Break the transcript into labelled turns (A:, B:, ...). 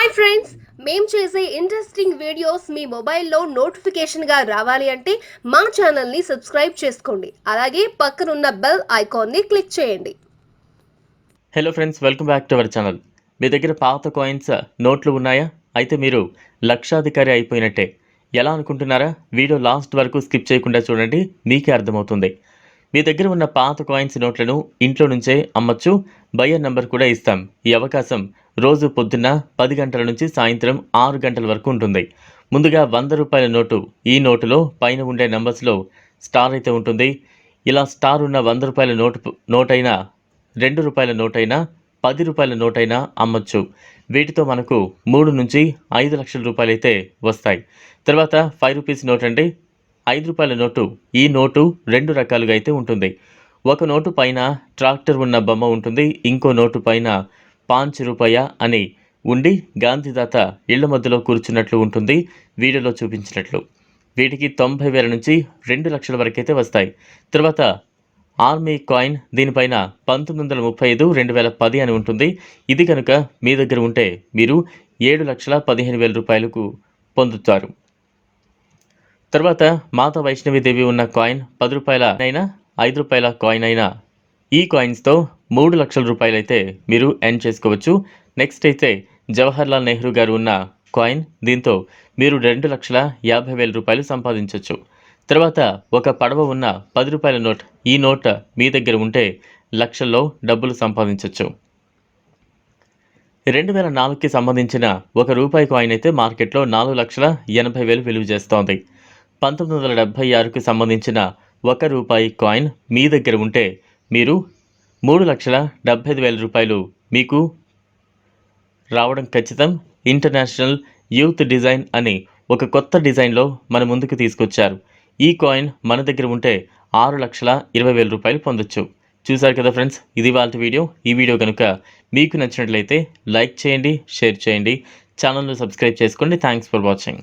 A: Hi friends మేము చేసే interesting videos మీ మొబైల్లో నోటిఫికేషన్గా రావాలి అంటే మా ఛానల్ని సబ్స్క్రైబ్ చేసుకోండి. అలాగే పక్కనున్న బెల్ ఐకాన్ని క్లిక్ చేయండి.
B: Hello friends welcome back to our channel మీ దగ్గర పాత కాయిన్స్ నోట్లు ఉన్నాయా? అయితే మీరు లక్షాధికారి అయిపోయినట్టే. ఎలా అనుకుంటున్నారా? వీడియో లాస్ట్ వరకు స్కిప్ చేయకుండా చూడండి మీకే అర్థమవుతుంది. మీ దగ్గర ఉన్న పాత కాయిన్స్ నోట్లను ఇంట్లో నుంచే అమ్మచ్చు. బయ్యర్ నంబర్ కూడా ఇస్తాం. ఈ అవకాశం రోజు పొద్దున్న పది గంటల నుంచి సాయంత్రం ఆరు గంటల వరకు ఉంటుంది. ముందుగా వంద రూపాయల నోటు ఈ నోటులో పైన ఉండే నంబర్స్లో స్టార్ అయితే ఉంటుంది. ఇలా స్టార్ ఉన్న వంద రూపాయల నోటు నోటైనా రెండు రూపాయల నోటైనా పది రూపాయల నోటైనా అమ్మచ్చు. వీటితో మనకు మూడు నుంచి ఐదు లక్షల రూపాయలు అయితే వస్తాయి. తర్వాత ఫైవ్ రూపీస్ నోట్ అంటే ఐదు రూపాయల నోటు ఈ నోటు రెండు రకాలుగా అయితే ఉంటుంది. ఒక నోటు పైన ట్రాక్టర్ ఉన్న బొమ్మ ఉంటుంది ఇంకో నోటు పైన పాంచ్ రూపాయ అని ఉండి గాంధీదాత ఇళ్ళ మధ్యలో కూర్చున్నట్లు ఉంటుంది వీడియోలో చూపించినట్లు. వీటికి తొంభై వేల నుంచి రెండు లక్షల వరకైతే వస్తాయి. తర్వాత ఆర్మీ కాయిన్ దీనిపైన పంతొమ్మిది వందల ముప్పై ఐదు రెండు వేల పది అని ఉంటుంది. ఇది కనుక మీ దగ్గర ఉంటే మీరు ఏడు లక్షల పదిహేను వేల రూపాయలకు పొందుతారు. తర్వాత మాత వైష్ణవిదేవి ఉన్న కాయిన్ పది రూపాయల అయినా ఐదు రూపాయల కాయిన్ అయినా. ఈ కాయిన్స్తో మూడు లక్షల రూపాయలైతే మీరు ఎర్న్ చేసుకోవచ్చు. నెక్స్ట్ అయితే జవహర్లాల్ నెహ్రూ గారు ఉన్న కాయిన్ దీంతో మీరు రెండు లక్షల యాభై వేల రూపాయలు సంపాదించవచ్చు తర్వాత ఒక పడవ ఉన్న పది రూపాయల నోట్ ఈ నోట్ మీ దగ్గర ఉంటే లక్షల్లో డబ్బులు సంపాదించవచ్చు రెండు వేల నాలుగుకి సంబంధించిన ఒక రూపాయి కాయిన్ అయితే మార్కెట్లో నాలుగు లక్షల ఎనభై వేలు విలువ చేస్తోంది. పంతొమ్మిది వందల డెబ్భై ఆరుకు సంబంధించిన ఒక రూపాయి కాయిన్ మీ దగ్గర ఉంటే మీరు మూడు లక్షల డెబ్భై ఐదు వేల రూపాయలు మీకు రావడం ఖచ్చితం. ఇంటర్నేషనల్ యూత్ డిజైన్ అని ఒక కొత్త డిజైన్లో మన ముందుకు తీసుకొచ్చారు. ఈ కాయిన్ మన దగ్గర ఉంటే ఆరు లక్షల ఇరవై వేల రూపాయలు పొందొచ్చు. చూసారు కదా ఫ్రెండ్స్ ఇది వాళ్ళ వీడియో. ఈ వీడియో కనుక మీకు నచ్చినట్లయితే లైక్ చేయండి షేర్ చేయండి. ఛానల్ను సబ్స్క్రైబ్ చేసుకోండి. Thanks for watching.